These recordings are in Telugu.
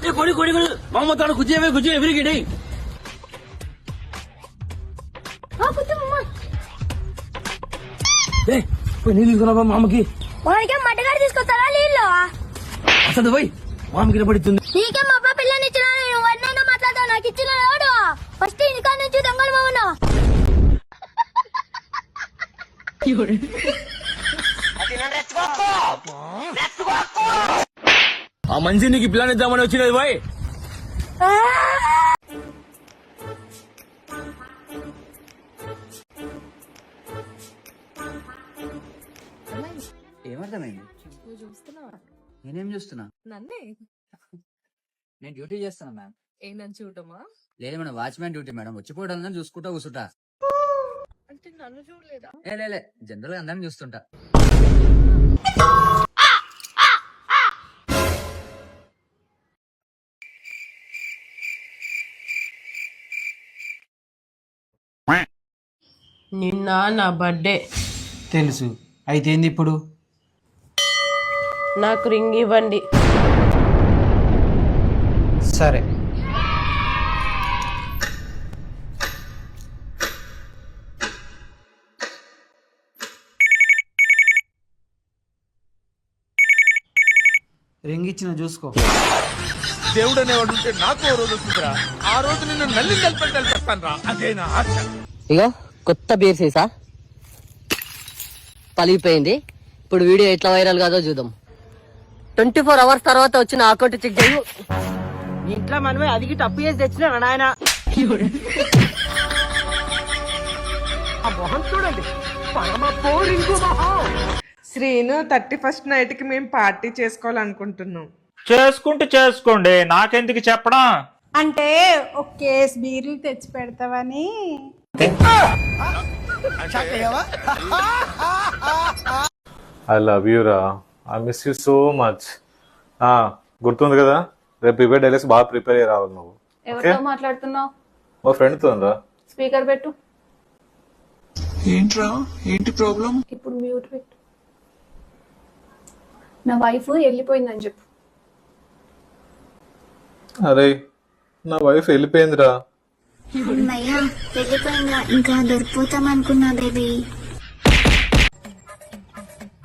ఏ కొడి కొడి కొడి. మామ తాను కుజ్జేవే కుజ్జే ఎవరికి ఏ పోయి నీళ్ళు తీసుకున్నావా మామకి? వాడికే మట్టగాడు తీసుకొస్తారా నీళ్ళు? అసలు పోయి మామకి పడుతుంది? నీకే మా అబ్బా పిల్లని ఇచ్చిన వాడినైనా మాట్లాడతావు నాకు ఇచ్చిన ఎవడు? ఫస్ట్ ఇంకా నుంచి దొంగలు బావును ఆ మనిషి నీకు పిల్లని ఇద్దామని వచ్చినది పోయి. ఏమర్థమైంది? నువ్వు చూస్తున్నావా? నేనేం చూస్తున్నా? నన్నే? నేను డ్యూటీ చేస్తున్నా మ్యామ్ ఏంటని చూడమా లేదు మేడం వాచ్మెన్ డ్యూటీ మేడం. వచ్చిపోవడం చూసుకుంటా కూర్చుంటా అంటే నన్ను చూడలేదా? ఏ లే, లే. జనరల్గా అందరిని చూస్తుంటా. నిన్న నా బర్త్డే. తెలుసు. అయితే ఏంది ఇప్పుడు? నాకు రింగ్ ఇవ్వండి. సరే. రింగ్ ఇచ్చిన చూసుకో. దేవుడు అనేవాడు ఉంటే నాకు ఓ రోజు వస్తుందిరా ఆ రోజు నిన్ను నల్లి కలిపి కలిపేస్తాను రా అదే నా ఆశ? ఇగో కొత్త బీర్ సీసా. పలిగిపోయింది. ఇప్పుడు వీడియో ఎట్లా వైరల్ కాదో చూద్దాం. ట్వంటీ ఫోర్ అవర్స్ తర్వాత వచ్చిన అకౌంట్ చెక్ చేయు. ఇంట్లో మనమే అదిగి తప్పు చేసి తెచ్చిన నాయన. చూడండి. శ్రీను థర్టీ ఫస్ట్ నైట్కి మేము పార్టీ చేసుకోవాలనుకుంటున్నాం. చేసుకుంటే చేసుకోండి. నాకెందుకు చెప్పడం? అంటే ఒక కేస్ బీర్లు తెచ్చి పెడతావని. ఐ లవ్ యూ రా I miss you so much గుర్తుంది కదా? రేపు ప్రిపేర్ డైలాగ్స్ బాగా ప్రిపేర్ అయ్యి రావాలి నువ్వు. ఎవరితో మాట్లాడుతున్నావు? మా ఫ్రెండ్తో రా. స్పీకర్ పెట్టు. ఏంట్రా? ఏంటి ప్రాబ్లం? ఇప్పుడు మ్యూట్ పెట్టు. నా వైఫ్ వెళ్ళిపోయిందని చెప్పు. అరే నా వైఫ్ వెళ్ళిపోయిందిరా. అమ్మయ్యా వెళ్ళిపోయిందా ఇంకా దొరికిపోతాం అనుకున్నా బేబీ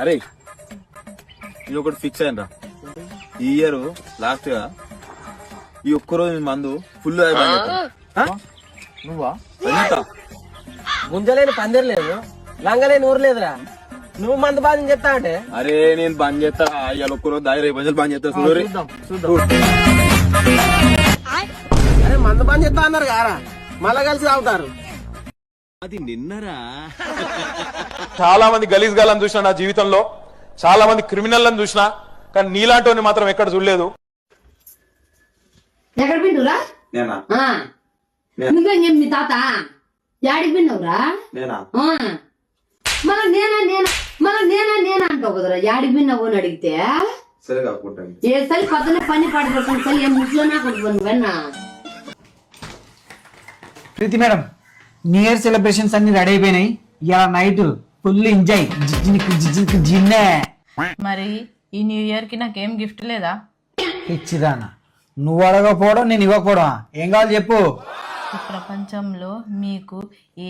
అరే నేను ఒకటి ఫిక్స్ అయినరా ఈ ఇయర్ లాస్ట్గా ఈ ఒక్కరోజు నేను మందు ఫుల్ నువ్వా? గుంజలేని పందిర్ లేదు లంగలేని ఊరు లేదురా. నువ్వు మంద బాధ చెప్తా అంటే అరే నేను బంద్ చేస్తా. ఇవాళ ఒక్కరోజు దాయి రేపు బంద్ చేస్తా. చూద్దాం. బాధ చెప్తా అన్నారు కారా మళ్ళా కలిసి తాగుతారు. చాలా మంది గలీజ్ గాలను చూసిన నా జీవితంలో. చాలా మంది క్రిమినల్లను చూసిన. కానీ నీలాంటి మాత్రం ఎక్కడ చూడలేదు. ఎక్కడ పిండురా నేనా? నువ్వేం చెప్పి మీ తాత? యాడికి పిండవురా నేనా? మన నేనా నేనా? మన నేనా నేనా అంటావు కదరా యాడికి పిండవు అని అడిగితే? సరే కాకుంటాను ఏ సరి పక్కనే పని పాటు పడుతుంది సరి ఏం ముట్లో నాకు నువ్వన్నా Preethi madam new year celebrations అన్ని రెడీ అయిపోయినాయి. ఇలా నైట్ ఫుల్ ఎంజాయ్ జిన్నే. మరి ఈ న్యూ ఇయర్కి నాకేం గిఫ్ట్ లేదా? ఇచ్చిదానా నువ్వు అడగకపోవడం నేను ఇవ్వకపోవడం. ఏం కావాలి చెప్పు. ఈ ప్రపంచంలో మీకు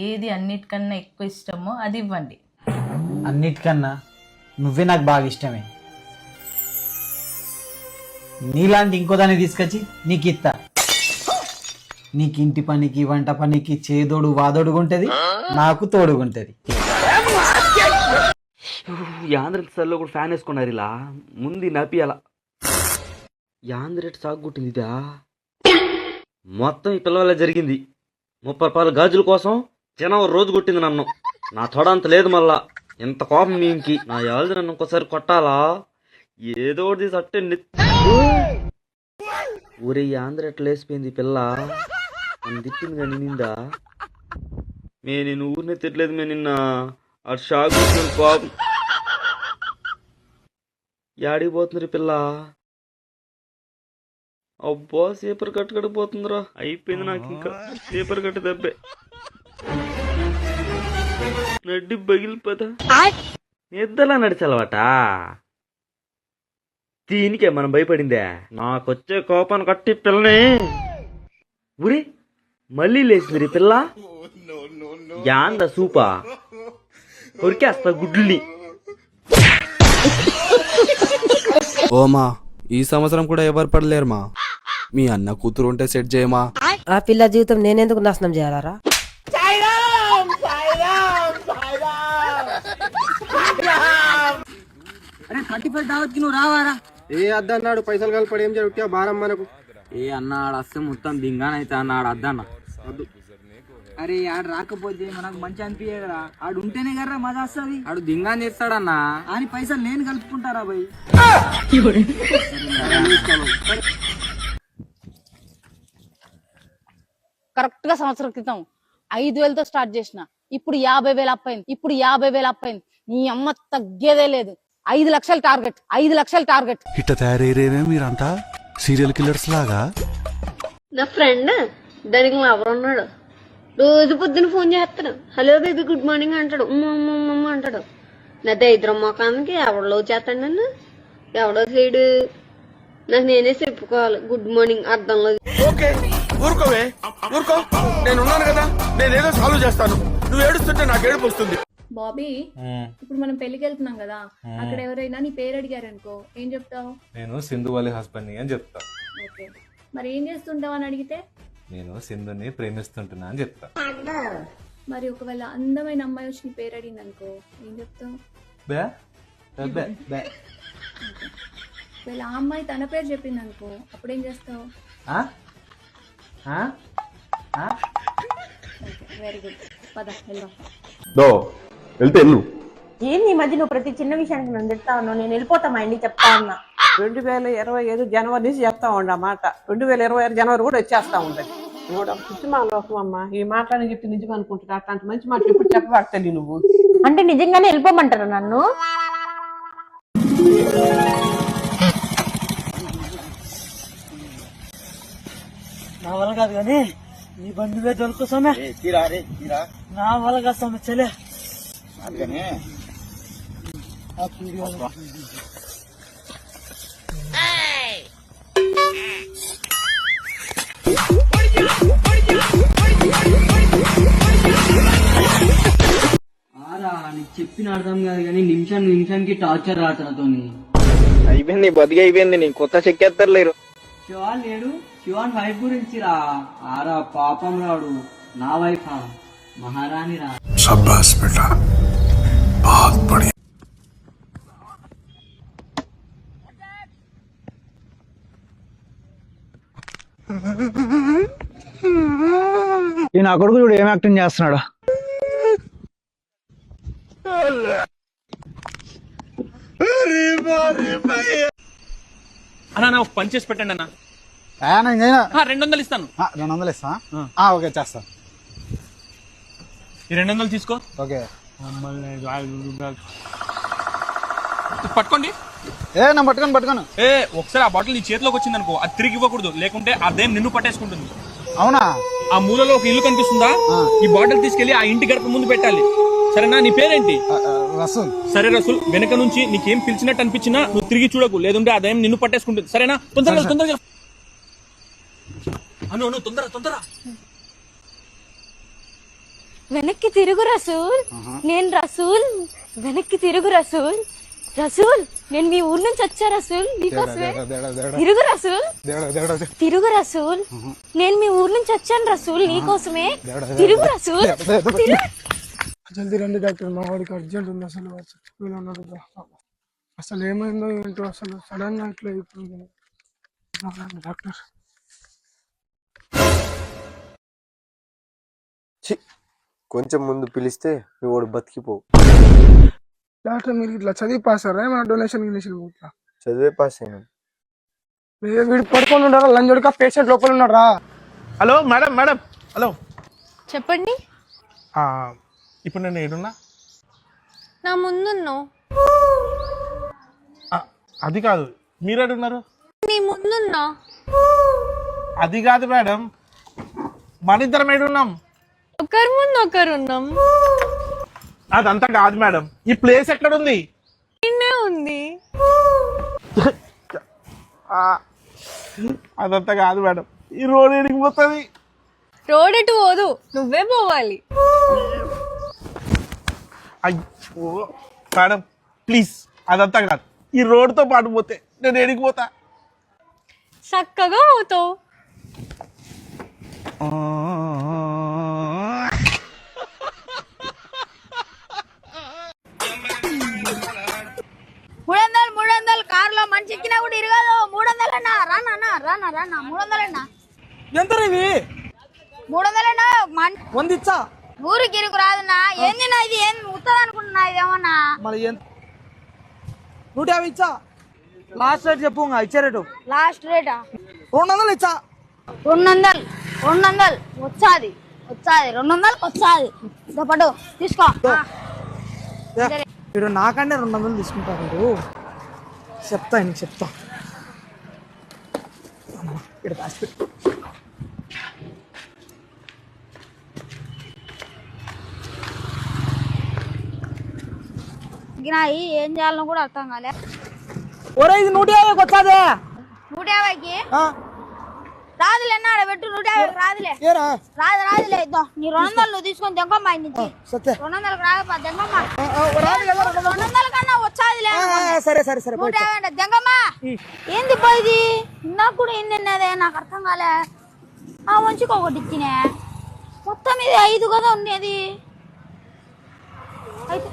ఏది అన్నిటికన్నా ఎక్కువ ఇష్టమో అది ఇవ్వండి. అన్నిటికన్నా నువ్వే నాకు బాగా ఇష్టమే. నీలాంటి ఇంకో దాన్ని తీసుకొచ్చి నీకు ఇస్తా నీకు ఇంటి పనికి వంట పనికి చేదోడు వాదోడుగా ఉంటది. నాకు తోడుగుంటది యాంద్రెట్ సార్లో కూడా ఫ్యాన్ వేసుకున్నారు ఇలా. ముందు నపియాల యాంద్రెట్ సాగు కొట్టింది ఇదా? మొత్తం ఈ పిల్లవల్ల జరిగింది. ముప్పై రూపాయల గాజుల కోసం జనం రోజు కొట్టింది నన్ను. నా తొడంత లేదు మళ్ళా. ఇంత కోపం మీకి నా యాళ్ళు నన్ను ఇంకోసారి కొట్టాలా? ఏదో ఒకటి తీసి అట్టే ఊరే ఆంధ్ర ఎట్లా వేసిపోయింది పిల్ల. నన్ను తిట్టింది కానీ నిందా మే నేను ఊరినే తిట్టలేదు మే నిన్న ఆ షాక్ వచ్చిన కోపం. యాడికి పోతుంది పిల్ల? అబ్బా సీపర్ కట్టు పోతుందిరా. అయిపోయింది నాకు ఇంకా. సీపర్ కట్టు దెబ్బే. నడ్డి పగిలిపోతా నిద్దలా నడిచలవాట. దీనికే మనం భయపడిందే. నాకొచ్చే కోపాన్ని కట్టి పిల్లని. ఉరి! మళ్ళీ లేచింది పిల్ల. యాంద సూపా. ఉరికేస్తా గుడ్లని. ఓమా ఈ సంవత్సరం కూడా ఎవరు పడలేరు మా మీ అన్న కూతురు ఉంటే సెట్ చేయమా? ఆ పిల్ల జీవితం నేనెందుకు నాశనం చేయాలరా? అరే థర్టీ ఫైవ్ దావత్కి నువ్వు రావారా? ఏ అద్దన్నాడు? పైసలు కలిపడి ఏం జరుగుతా భారం మనకు ఏ అన్న ఆడ వస్తే మొత్తం దింగానైతే అన్న ఆడ అద్దన్న అరే ఆడు రాకపోతే మనకు మంచి అనిపించదురా ఆడు ఉంటేనే కదరా మజా వస్తుంది. ఆడు దింగాని చేస్తాడన్నా అని పైసలు నేను కలుపుకుంటారా బై? కరెక్ట్గా సంవత్సరం క్రితం ఐదు వేలతో స్టార్ట్ చేసిన. ఇప్పుడు యాభై వేలు అప్పైంది ఇప్పుడు యాభై వేలు అప్పైంది నీ అమ్మ తగ్గేదే లేదు. ఐదు లక్షల టార్గెట్. ఐదు లక్షల టార్గెట్. ఇట్ట తయారయ్యేనే మీరంతా? సీరియల్ కిల్లర్స్ లాగా? నా ఫ్రెండ్ దానికి ఎవరు ఉన్నాడు. రోజు పొద్దున ఫోన్ చేస్తాడు హలో బేబీ గుడ్ మార్నింగ్ అంటాడు. ఉమ్మ ఉమ్మ ఉమ్మ ఉమ్మ అంటాడు. నా దరిద్రం మొఖానికి ఎవడో చేస్తాడు నన్ను? ఎవడో చేయడు. నాకు నేనే చెప్పుకోవాలి. గుడ్ మార్నింగ్ అర్థంలో ఓకే ఊరుకోవే. ఊరుకో. నేను ఉన్నాను కదా. నేను ఏదో సాల్వ్ చేస్తాను. నువ్వు ఏడుస్తుంటే నాకు ఏడుపు వస్తుంది. బాబీ ఇప్పుడు మనం పెళ్ళికి వెళ్తున్నాం కదా. అక్కడ ఎవరైనా నీ పేరు అడిగారు అనుకో ఏం చెప్తావు? నేను సింధు వాళ్ళ హస్బెండ్ని అని చెప్తా. ఓకే. మరి ఏం చేస్తుంటావు అని అడిగితే? నేను సింధుని ప్రేమిస్తుంటున్నా అని చెప్తా. మరి ఒకవేళ అందమైన అమ్మాయి వచ్చి నీ పేరు అడిగింది అనుకో ఏం చెప్తావు? బే బే బే. ఒకవేళ ఆ అమ్మాయి తన పేరు చెప్పింది అనుకో అప్పుడు ఏం చేస్తావు వెరీ గుడ్ పద వెళ్దాం. దో వెళ్తే వెళ్ళు. ఏంది ఈ మధ్య నువ్వు ప్రతి చిన్న విషయానికి నన్ను తిడతా ఉన్నావు? నేను వెళ్ళిపోతా మా ఇంటికి చెప్తా ఉన్నా. రెండు వేల ఇరవై ఐదు జనవరి నుంచి చెప్తా ఉండమాట రెండు వేల ఇరవై ఆరు జనవరి కూడా వచ్చేస్తా ఉండదు పిచ్చి అమ్మ. ఈ మాటలని చెప్పి నిజం అనుకుంటున్నా అట్లాంటి మంచి మాటలు ఇప్పుడు చెప్పబడతలే నువ్వు. అంటే నిజంగానే వెళ్ళిపోమంటారా నన్ను? నా వల్ల కాదు కానీ నీ బండి మీద దొరకొస్తామే నా వల్ల కాదు చెలే ఆరా చెప్పిన అర్థం కాదు కానీ నిమిషం నిమిషానికి టార్చర్ రాతనతోని అయిపోయింది బతికి అయిపోయింది నీ కొత్త చెక్కేత్తలేరు శివాన్ లేడు. శివాన్ వైఫ్ గురించి రా. ఆరా పాపం రాడు. నా వైఫ్ మహారాణి రా. సబ్బాస్ బేటా బాత్ బడి ఈ నా కొడుకు చూడు ఏం యాక్టింగ్ చేస్తున్నాడు. అన్న నా పని చేసి పెట్టండి అన్న. రెండు వందలు ఇస్తాను. రెండు వందలు ఇస్తా ఓకే చేస్తా. ఈ రెండు వందలు తీసుకో. ఓకే. పట్టుకోండి. ఏ నా పట్టుకొని పట్టుకోను. ఏ ఒకసారి ఆ బాటిల్ నీ చేతిలోకి వచ్చింది అనుకో అది తిరిగి ఇవ్వకూడదు. లేకుంటే అదేం నిన్ను పట్టేసుకుంటుంది. అవునా? ఆ మూలలో ఒక ఇల్లు కనిపిస్తుందా? ఈ బాటిల్ తీసుకెళ్ళి ఆ ఇంటి గడప ముందు పెట్టాలి. సరేనా? నీ పేరేంటి? రసూల్. సరే రసూల్ వెనక నుంచి నీకేం పిలిచినట్టు అనిపించినా నువ్వు తిరిగి చూడకు. లేదంటే అదేం నిన్ను పట్టేసుకుంటుంది. సరేనా? తొందరగా తొందరగా. అను అను తొందర తొందర వెనక్కి తిరుగు రసూల్. నేను రసూల్. వెనక్కి తిరుగు రసూల్. రసూల్ నేను మీ ఊరు నుంచి వచ్చా రసూల్? నీకోసమే తిరుగు రసూల్. తిరుగు రసూల్. నేను మీ ఊరు నుంచి వచ్చాను రసూల్ నీకోసమే తిరుగు రసూల్. తిరుగు. జల్దీ రండి డాక్టర్ మా వాడికి అర్జెంట్ ఉంది అసలు ఉన్నాడు అసలు ఏమైందో ఏంటో అసలు సడన్గా ఇట్లా అయిపోయింది. డాక్టర్. కొంచెం ముందు పిలిస్తే మీ వాడు బతికిపోవు. డాక్టర్ మీరు ఇట్లా చదివి పాసారా ఏమైనా డొనేషన్ గినేషన్ ఇట్లా? చదివే పాస్ అయినా. వీడు పడుకొని ఉన్నారా లంజోడికా పేషెంట్ లోపల ఉన్నారా హలో మేడం మేడం. హలో. చెప్పండి. ఇప్పుడు నేను ఏడున్నా? నా ముందున్నావు అది కాదు. మీరు ఏడున్నారు? నీ ముందున్నా. అది కాదు మేడం. మన ఇద్దరం ఏడున్నాం. ఒకరి ముందు ఒకరు ఉన్నాం అదంతా కాదు మేడం. ఈ ప్లేస్ ఎక్కడ ఉంది నిన్నే ఉంది. అదంతా కాదు మేడం. ఈ రోడ్ ఏడికి పోతుంది? రోడ్ ఎటు పోదు నువ్వే పోవాలి. అయ్యో మేడం ప్లీజ్ అదంతా కాదు. ఈ రోడ్తో పాటు పోతే నేను ఏడికి పోతా? చక్కగా పోతావు. వందిచ్చా? ఊరికి ఇరుకు రాదున్నా. ఏంది నా ఇది? ఏం ఉత్తది అనుకుంటున్నా ఇదేమన్నా? మరి ఎంత నూట యాభై ఇచ్చా లాస్ట్ రేట్ చెప్పు ఇంకా ఇచ్చే రేటు. లాస్ట్ రేటా? రెండు వందలు ఇచ్చా? రెండు వందలు రెండు వందలు వచ్చాది వచ్చాది. రెండు వందలకు వచ్చాది ఇదో పడు తీసుకో. మీరు నాకంటే రెండు వందలు తీసుకుంటారు మీరు చెప్తా. నీకు చెప్తా ఇక్కడ దాచిపెట్టు గినాయి ఏం చేయాలో కూడా అర్థం కాలే. ఒరే ఇది నూట యాభైకి వచ్చాదే? నూట యాభైకి? రాదులే అన్న ఆడ పెట్టు నూట యాభైకి రాదులే. ఏరా? రాదు రాదులే ఇద్దో. నీ రెండు వందలు నువ్వు తీసుకొని దెంగమ్మ ఇంటి నుంచి. సత్తే. రెండు వందలకు రాదప్పా దెంగమ్మ రాదు కదా రెండు వందలు. కన్నా వచ్చాదిలే సరే సరే సరే నూట. యాభై అంటే దెంగమ్మ ఏంది పో ఇది? నాకు కూడా ఏంది అన్నదే నాకు అర్థం కాలే. ఆ మంచికి ఒకటి ఇచ్చినే. మొత్తం ఇది ఐదు కదా ఉండేది అయితే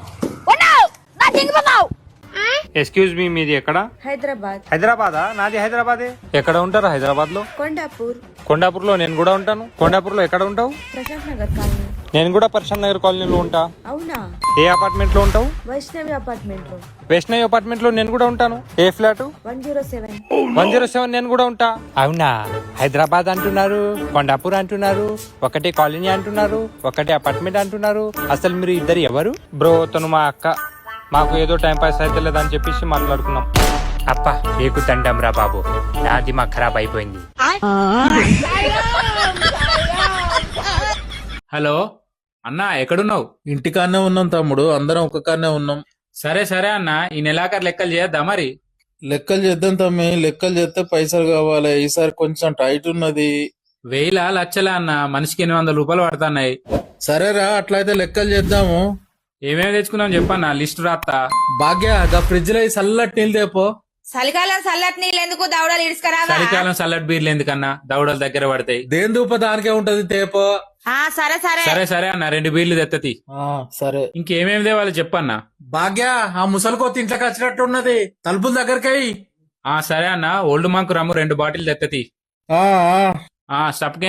ఎక్స్క్యూజ్ మీ మీది ఎక్కడ? హైదరాబాద్. హైదరాబాదా? నాది హైదరాబాదే. ఎక్కడ ఉంటారు హైదరాబాద్లో కొండాపూర్. కొండాపూర్లో నేను కూడా ఉంటాను. కొండాపూర్లో ఎక్కడ ఉంటావు? ప్రశాంత్ నగర్ కాలనీ. నేను కూడా ప్రశాంత్ నగర్ కాలనీలో ఉంటా. అవునా? ఏ అపార్ట్మెంట్లో ఉంటావు? వైష్ణవి అపార్ట్మెంట్లో వైష్ణవి అపార్ట్మెంట్లో నేను కూడా ఉంటాను. ఏ flat? One zero seven. One zero seven నేను కూడా ఉంటా. అవునా? హైదరాబాద్ అంటున్నారు కొండాపూర్ అంటున్నారు ఒకటే కాలనీ అంటున్నారు ఒకటే అపార్ట్మెంట్ అంటున్నారు. అసలు మీరు ఇద్దరు ఎవరు? బ్రో తను మా అక్క. మాకు ఏదో టైం పాస్ అయితే లేదని చెప్పేసి మాట్లాడుకున్నాం. అప్ప ఏకు తండం రా బాబు. నాది మా ఖరాబ్ అయిపోయింది. హలో అన్నా ఎక్కడున్నావు? ఇంటికాడనే ఉన్నాం తమ్ముడు అందరం ఒక కాడనే ఉన్నాం. సరే సరే అన్న ఈ నెలాఖరు లెక్కలు చేయొద్దా మరి. లెక్కలు చేద్దాం తమ్మి లెక్కలు చేస్తే పైసలు కావాలి. ఈసారి కొంచెం టైట్ ఉన్నది. వేల లక్షల అన్న మనిషికి ఎనిమిది వందల రూపాయలు పడుతున్నాయి. సరేరా అట్లయితే లెక్కలు చేద్దాము. ఏమేమి తెచ్చుకున్నాం చెప్పన్నా? లిస్ట్ రాత్తా. భాగ్య గా ఫ్రిడ్జ్లో ఈ చల్లటి నీళ్ళు తేపో. చలికాలం చల్లటి నీళ్ళు ఎందుకు దవడలు ఇడుచుకరా చలికాలం చల్లటి బీర్లు ఎందుకన్నా? దవడలు దగ్గర పడతాయి దేని దూప దానికే ఉంటది తేపో? సరే సరే. సరే సరే అన్న రెండు బీర్లు తెత్తతి ఆ, సరే. ఇంకేమేమి తేవాలి చెప్పన్నా? భాగ్య ఆ ముసలికోతి ఇంట్లోకి వచ్చినట్టు ఉన్నది. తలుపుల దగ్గరకై ఆ సరే అన్న ఓల్డ్ మాంకు రమ్ము రెండు బాటిల్ తెత్తతి ఆ, ఆ.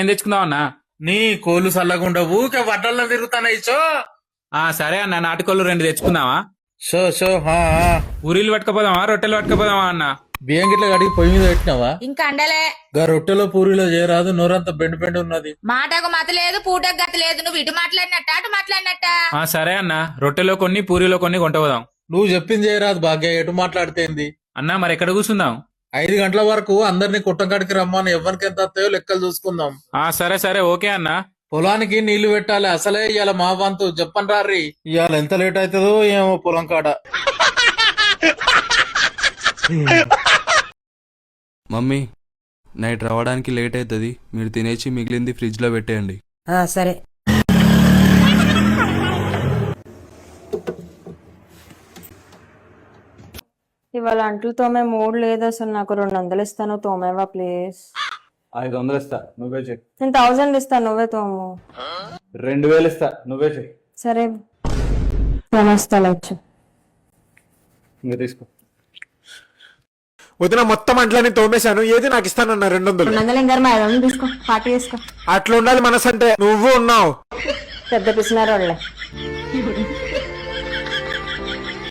తెచ్చుకుందాం అన్న నీ కోళ్ళు చల్లకుండా ఊకే వడ్డల్లో తిరుగుతాయి చో ఆ సరే అన్న నాటుకోళ్ళు రెండు తెచ్చుకుందామా? షో షో హా. పూరీలు పట్టుకపోదామా రొట్టెలు పట్టుకపోదామా అన్న? బియ్యం గిట్ల కడిగి పొయ్యి మీద పెట్టినావా? ఇంకా అండలే. గా రొట్టెలో పూరిలో చేయరాదు నోరంతా బెండు బెండు ఉన్నది. మాటకు మత లేదు పూటకు గతి లేదు నువ్వు ఇటు మాట్లాడినట్ట అటు మాట్లాడినట్ట? ఆ సరే అన్న రొట్టెలో కొన్ని పూరీలో కొన్ని కొంట పోదాం నువ్వు చెప్పింది చేయరాదు భాగ్య ఎటు మాట్లాడితేంది అన్న మరి ఎక్కడ కూర్చుందాం? ఐదు గంటల వరకు అందరినీ కుట్టంకాడికి రమ్మని ఎవరికి ఎంత వస్తాయో లెక్కలు చూసుకుందాం. ఆ సరే సరే ఓకే అన్న. పొలానికి నీళ్ళు పెట్టాలి. అసలే ఇవాళ మా వంతు. చెప్పండి రారి ఇవాళ ఎంత లేట్ అవుతుందో ఏమో పొలం కాడ. మమ్మీ నైట్ రావడానికి లేట్ అవుతుంది మీరు తినేసి మిగిలింది ఫ్రిడ్జ్లో పెట్టేయండి. సరే. ఇవాళ అంట్లు తోమే మూడు లేదు అసలు. నాకు రెండు వందలు ఇస్తాను తోమేవా ప్లీజ్? ఐదు వందలు ఇస్తా నువ్వే చెయ్యి. నేను థౌజండ్ ఇస్తాను నువ్వే తోము. రెండు వేలు ఇస్తా నువ్వే చెయ్యి. సరే. నమస్తే లచ్చు. ఇంకా తీసుకో. వదిన మొత్తం అంట్లని తోమేశాను. ఏది నాకు ఇస్తానన్న రెండు వందలు రెండు వందలు ఇంకా ఐదు వందలు తీసుకో పార్టీ చేసుకో. అట్లా ఉండాలి మనసు అంటే నువ్వు ఉన్నావు. పెద్ద పిసినారు వాళ్ళే